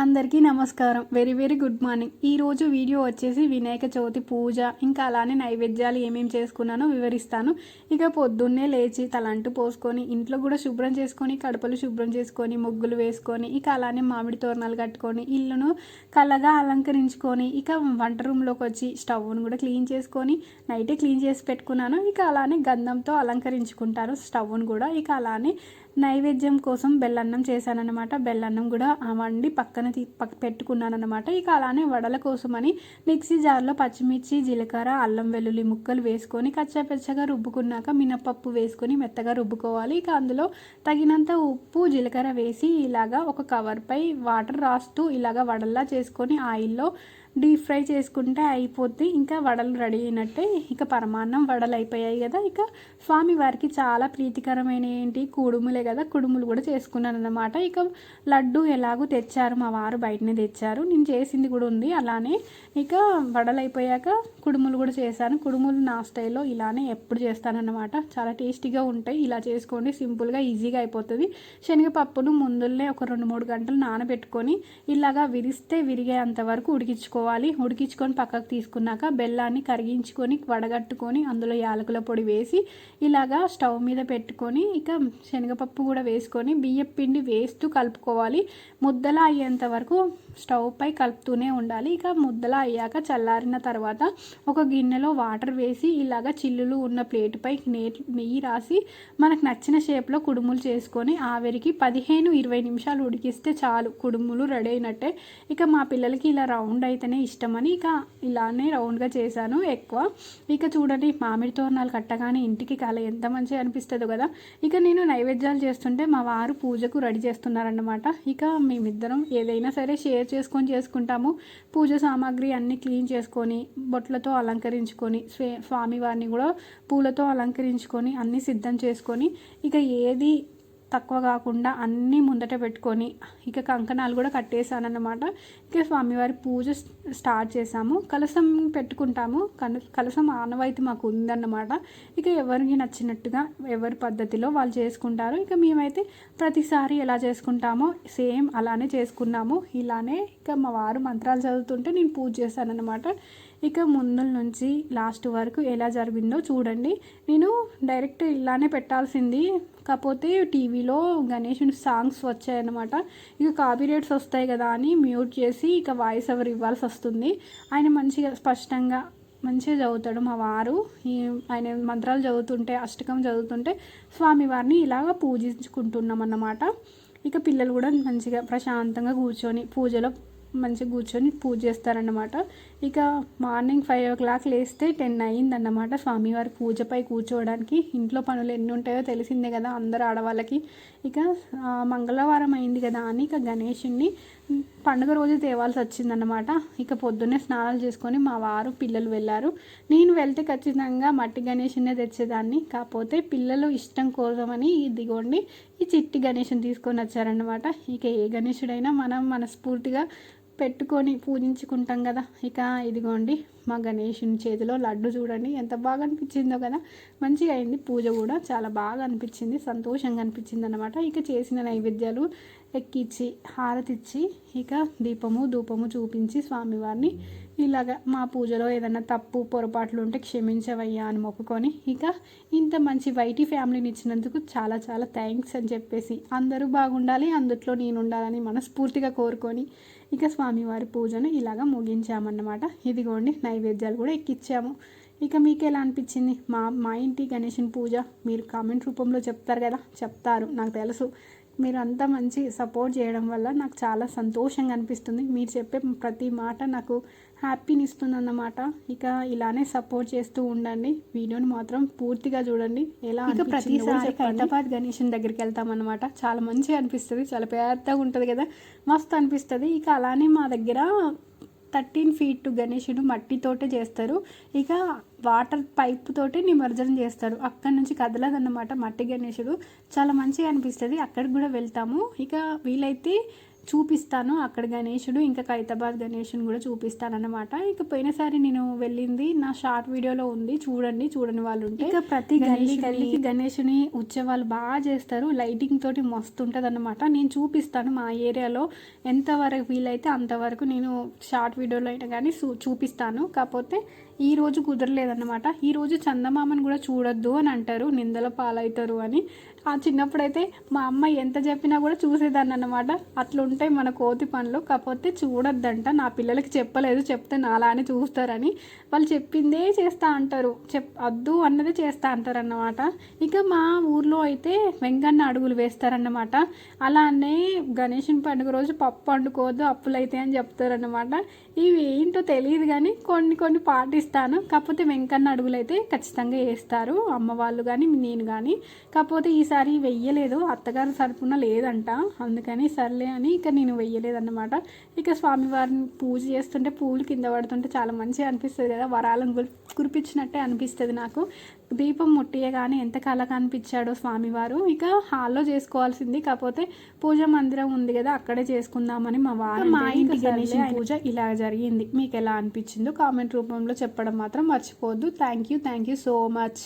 అందరికీ నమస్కారం. Very very good morning. ఈరోజు వీడియో వచ్చేసి వినాయక చవితి పూజ ఇంకా అలానే నైవేద్యాలు ఏమేమి చేసుకున్నానో వివరిస్తాను. ఇక పొద్దున్నే లేచి తలంటు పోసుకొని ఇంట్లో కూడా శుభ్రం చేసుకొని కడపలు శుభ్రం చేసుకొని ముగ్గులు వేసుకొని ఇక అలానే మామిడి తోరణాలు కట్టుకొని ఇల్లును కలగా అలంకరించుకొని ఇక వంట రూమ్లోకి వచ్చి స్టవ్ను కూడా క్లీన్ చేసుకొని నైటే క్లీన్ చేసి పెట్టుకున్నాను. ఇక అలానే గంధంతో అలంకరించుకుంటారు స్టవ్ను కూడా. ఇక అలానే నైవేద్యం కోసం బెల్లన్నం చేశానన్నమాట. బెల్లన్నం కూడా వండి పక్కన తీ పెట్టుకున్నానమాట ఇక అలానే వడల కోసమని మిక్సీ జార్లో పచ్చిమిర్చి జీలకర్ర అల్లం వెల్లుల్లి ముక్కలు వేసుకొని కచ్చాపెచ్చగా రుబ్బుకున్నాక మినపప్పు వేసుకొని మెత్తగా రుబ్బుకోవాలి. ఇక అందులో తగినంత ఉప్పు జీలకర్ర వేసి ఇలాగా ఒక కవర్పై వాటర్ రాస్తూ ఇలాగా వడల్లా చేసుకొని ఆయిల్లో డీప్ ఫ్రై చేసుకుంటే అయిపోద్ది. ఇంకా వడలు రెడీ అయినట్టే. ఇక పరమాన్నం వడలు అయిపోయాయి కదా. ఇక స్వామి వారికి చాలా ప్రీతికరమైన ఏంటి? కుడుములే కదా. కుడుములు కూడా చేసుకున్నాను అన్నమాట ఇక లడ్డు ఎలాగో తెచ్చారు. మా వారు బయటనే తెచ్చారు. నేను చేసింది కూడా ఉంది. అలానే ఇక వడలు అయిపోయాక కుడుములు కూడా చేశాను. కుడుములు నా స్టైల్లో ఇలానే ఎప్పుడు చేస్తానన్నమాట. చాలా టేస్టీగా ఉంటాయి. ఇలా చేసుకోండి. సింపుల్గా ఈజీగా అయిపోతుంది. శనగపప్పును ముందులే ఒక రెండు మూడు గంటలు నానబెట్టుకొని ఇలాగా విరిస్తే విరిగేంత వరకు ఉడికించుకోవాలి. ఉడికించుకొని పక్కకు తీసుకున్నాక బెల్లాన్ని కరిగించుకొని వడగట్టుకొని అందులో యాలకుల పొడి వేసి ఇలాగా స్టవ్ మీద పెట్టుకొని ఇక శనగపప్పు కూడా వేసుకొని బియ్యం పిండి వేస్తూ కలుపుకోవాలి. ముద్దలా అయ్యేంత వరకు స్టవ్ పై కలుపుతూనే ఉండాలి. ఇక ముద్దలా అయ్యాక చల్లారిన తర్వాత ఒక గిన్నెలో వాటర్ వేసి ఇలాగ చిల్లులు ఉన్న ప్లేటుపై నెయ్యి రాసి మనకు నచ్చిన షేప్లో కుడుములు చేసుకొని ఆవిరికి పదిహేను ఇరవై నిమిషాలు ఉడికిస్తే చాలు. కుడుములు రెడీ అయినట్టే. ఇక మా పిల్లలకి ఇలా రౌండ్ అయితే అంటేనే ఇష్టమని ఇక ఇలానే రౌండ్గా చేశాను. ఎక్కువ ఇక చూడండి మామిడి తోరణాలు కట్టగానే ఇంటికి కాలే ఎంత మంచిగా అనిపిస్తుందో కదా. ఇక నేను నైవేద్యాలు చేస్తుంటే మా వారు పూజకు రెడీ చేస్తున్నారన్నమాట. ఇక మేమిద్దరం ఏదైనా సరే షేర్ చేసుకొని చేసుకుంటాము. పూజ సామాగ్రి అన్నీ క్లీన్ చేసుకొని బొట్లతో అలంకరించుకొని స్వే స్వామివారిని కూడా పూలతో అలంకరించుకొని అన్నీ సిద్ధం చేసుకొని ఇక ఏది తక్కువ కాకుండా అన్నీ ముందట పెట్టుకొని ఇక కంకణాలు కూడా కట్టేశానన్నమాట. ఇక స్వామివారి పూజ స్టార్ట్ చేశాము. కలసం పెట్టుకుంటాము. కలసం ఆనవాయితీ మాకు ఉందన్నమాట. ఇక ఎవరికి నచ్చినట్టుగా ఎవరి పద్ధతిలో వాళ్ళు చేసుకుంటారు. ఇక మేమైతే ప్రతిసారి ఎలా చేసుకుంటామో సేమ్ అలానే చేసుకున్నాము. ఇలానే ఇక మా వారు మంత్రాలు చదువుతుంటే నేను పూజ చేశానన్నమాట. ఇక ముందు నుంచి లాస్ట్ వరకు ఎలా జరిగిందో చూడండి. నేను డైరెక్ట్ ఇలానే పెట్టాల్సింది. కాకపోతే టీవీలో గణేషుని సాంగ్స్ వచ్చాయన్నమాట. ఇక కాపీరేట్స్ వస్తాయి కదా అని మ్యూట్ చేసి ఇక వాయిస్ ఎవరు ఇవ్వాల్సి వస్తుంది. ఆయన మంచిగా స్పష్టంగా మంచిగా చదువుతాడు మా వారు. ఈ ఆయన మంత్రాలు చదువుతుంటే అష్టకం చదువుతుంటే స్వామివారిని ఇలాగ పూజించుకుంటున్నాం అన్నమాట ఇక పిల్లలు కూడా మంచిగా ప్రశాంతంగా కూర్చొని పూజలో మంచిగా కూర్చొని పూజ చేస్తారన్నమాట. ఇక మార్నింగ్ ఫైవ్ ఓ క్లాక్ లేస్తే టెన్ అయిందన్నమాట స్వామివారి పూజపై కూర్చోవడానికి. ఇంట్లో పనులు ఎన్ని ఉంటాయో తెలిసిందే కదా అందరు ఆడవాళ్ళకి. ఇక మంగళవారం అయింది కదా అని ఇక గణేషుణ్ణి పండుగ రోజు తేవాల్సి వచ్చిందన్నమాట. ఇక పొద్దున్నే స్నానాలు చేసుకొని మా వారు పిల్లలు వెళ్ళారు. నేను వెళ్తే ఖచ్చితంగా మట్టి గణేషునే తెచ్చేదాన్ని. కాకపోతే పిల్లలు ఇష్టం కోసమని ఇదిగోండి ఈ చిట్టి గణేషుని తీసుకొని వచ్చారన్నమాట. ఇక ఏ గణేషుడైనా మనం మనస్ఫూర్తిగా పెట్టుకొని పూజించుకుంటాం కదా. ఇక ఇదిగోండి మా గణేషుని చేతిలో లడ్డు చూడండి. ఎంత బాగా అనిపించిందో కదా. మంచిగా అయింది. పూజ కూడా చాలా బాగా అనిపించింది. సంతోషంగా అనిపించింది అనమాట ఇక చేసిన నైవేద్యాలు ఎక్కిచ్చి హారతిచ్చి ఇక దీపము ధూపము చూపించి స్వామివారిని ఇలాగ మా పూజలో ఏదైనా తప్పు పొరపాట్లు ఉంటే క్షమించవయ్యా అని మొక్కుకొని ఇక ఇంత మంచి వైటీ ఫ్యామిలీని ఇచ్చినందుకు చాలా చాలా థ్యాంక్స్ అని చెప్పేసి అందరూ బాగుండాలి అందుట్లో నేను ఉండాలని మనస్ఫూర్తిగా కోరుకొని ఇక స్వామివారి పూజను ఇలాగ ముగించామన్నమాట. ఇదిగోండి నైవేద్యాలు కూడా ఎక్కిచ్చాము. ఇక మీకు ఎలా అనిపించింది? మా మా ఇంటి గణేషన్ పూజ? మీరు కామెంట్ రూపంలో చెప్తారు కదా? చెప్తారు నాకు తెలుసు. మీరు అంత మంచి సపోర్ట్ చేయడం వల్ల నాకు చాలా సంతోషంగా అనిపిస్తుంది. మీరు చెప్పే ప్రతి మాట నాకు హ్యాపీని ఇస్తుందన్నమాట ఇక ఇలానే సపోర్ట్ చేస్తూ ఉండండి. వీడియోని మాత్రం పూర్తిగా చూడండి. ఎలా ఇక ప్రతిసారి హైదరాబాద్ గణేషన్ దగ్గరికి వెళ్తామన్నమాట చాలా మంచిగా అనిపిస్తుంది. చాలా పెద్దగా ఉంటుంది కదా. మస్తు అనిపిస్తుంది. ఇక అలానే మా దగ్గర థర్టీన్ ఫీట్ గణేషుడు మట్టితోటే చేస్తారు. ఇక వాటర్ పైప్ తోటి నిమజ్జనం చేస్తారు. అక్కడ నుంచి కదలదన్నమాట మట్టి గణేషుడు. చాలా మంచిగా అనిపిస్తుంది. అక్కడికి కూడా వెళ్తాము. ఇక వీలైతే చూపిస్తాను. అక్కడ గణేషుడు ఇంకా ఖైతాబాద్ గణేషుని కూడా చూపిస్తాను అనమాట ఇక పోయినసారి నేను వెళ్ళింది నా షార్ట్ వీడియోలో ఉంది. చూడండి చూడని వాళ్ళు ఉంటే ఇక ప్రతి గల్లీ గల్లీకి గణేషుని ఉత్సవాలు బాగా చేస్తారు. లైటింగ్ తోటి మస్తు ఉంటుంది అనమాట నేను చూపిస్తాను మా ఏరియాలో ఎంతవరకు వీలైతే అంతవరకు నేను షార్ట్ వీడియోలో అయినా కానీ చూపిస్తాను. కాకపోతే ఈ రోజు కుదరలేదన్నమాట. ఈ రోజు చందమామని కూడా చూడొద్దు అని అంటారు. నిందల పాలవుతారు అని. చిన్నప్పుడైతే మా అమ్మ ఎంత చెప్పినా కూడా చూసేదాన్ని అనమాట అట్లుంటాయి మన కోతి పనులు కాకపోతే చూడొద్దంట. నా పిల్లలకి చెప్పలేదు చెప్తే నాలానే చూస్తారని. వాళ్ళు చెప్పిందే చేస్తా అంటారు. చెప్ వద్దు అన్నదే చేస్తా అంటారు అన్నమాట ఇక మా ఊర్లో అయితే వెంగన్న అడుగులు వేస్తారన్నమాట. అలానే గణేషన్ పండుగ రోజు పప్పు వండుకోవద్దు అప్పులైతే అని చెప్తారన్నమాట. ఇవి ఏంటో తెలియదు కానీ కొన్ని కొన్ని పాటిస్తాను. కాకపోతే వెంకన్న అడుగులు అయితే ఖచ్చితంగా వేస్తారు. అమ్మ వాళ్ళు కానీ నేను కానీ కాకపోతే ఈసారి వెయ్యలేదు అత్తగారు తరపున లేదంట. అందుకని సర్లే అని ఇక నేను వెయ్యలేదన్నమాట. ఇక స్వామివారిని పూజ చేస్తుంటే పూలు కింద పడుతుంటే చాలా మంచిగా అనిపిస్తుంది కదా. వరాలను కురిపించినట్టే అనిపిస్తుంది నాకు. దీపం ముట్టియగానే ఎంత కళగా అనిపించాడో స్వామివారు. ఇక హాల్లో చేసుకోవాల్సింది. కాకపోతే పూజ మందిరం ఉంది కదా అక్కడే చేసుకుందామని మా వారు మా ఇంటి గణేష్ పూజ ఇలా జరిగింది. మీకు ఎలా అనిపించిందో కామెంట్ రూపంలో చెప్పడం మాత్రం మర్చిపోవద్దు. Thank you thank you so much